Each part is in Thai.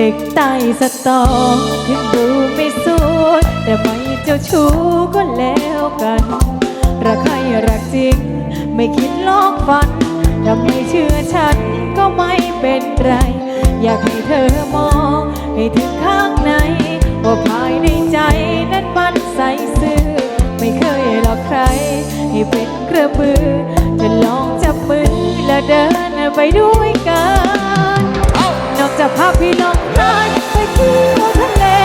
เด็กใต้สตอถึงดูไม่สวยแต่ไม่เจ้าชู้ก็แล้วกัน รักใครรักจริง ไม่คิดลอกฝันถ้าไม่เชื่อฉันก็ไม่เป็นไร อยากให้เธอมองให้ถึงข้างในว่าภายในใจนั้นมันใสซื่อไม่เคยหลอกใคร ให้เป็นเครื่องมือจะลองจับมือและเดินไปด้วยกัน นอกจากภาพพี่ลง ใต้ไปเที่ยวทะเล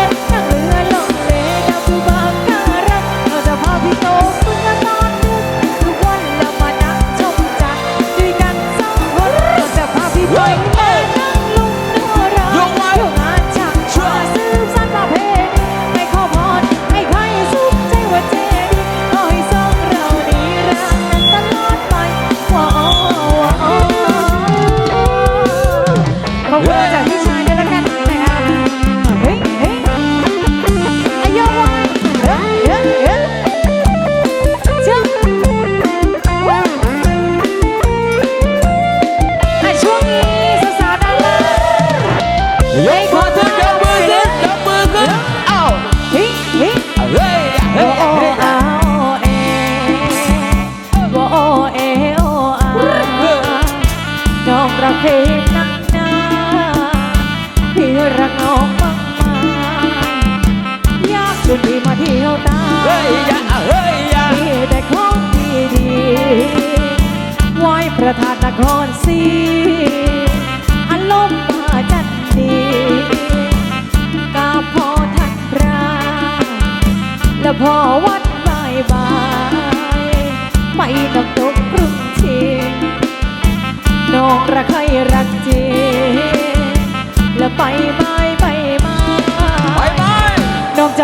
เพลงนักหนาพี่รักน้องมากมายอยากชวนพี่มาเที่ยวตามเฮ้ยอย่าเฮ้ยอย่ามีแต่ของดีดีๆไหว้พระธาตุนครศรี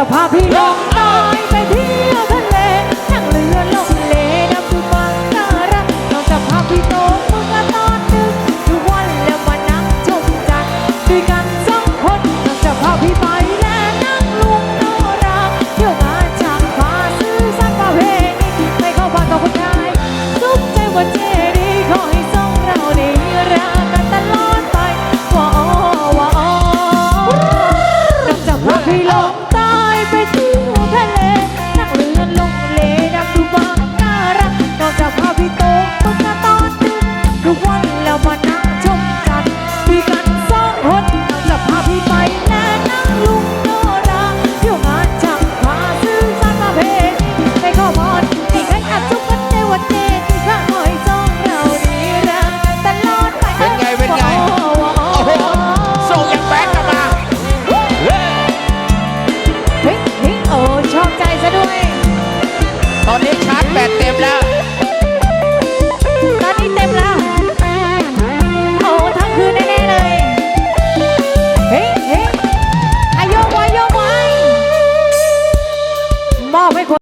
จะพาพี่ลงน้อยไปเที่ยวทะเลนั่งเรือลงเลน้ำดูบางการักน้องจะพาพี่โตเมื่อตอนดึกทุกวันแล้วมานั่งชมจักรด้วยกันสองคนน้องจะพาพี่ไปและนั่งลุงโนราเที่ยวงานช่างฟ้าซื้อสันประเพณีไม่เข้าบ้านกับคนไทยสุขใจวันเจ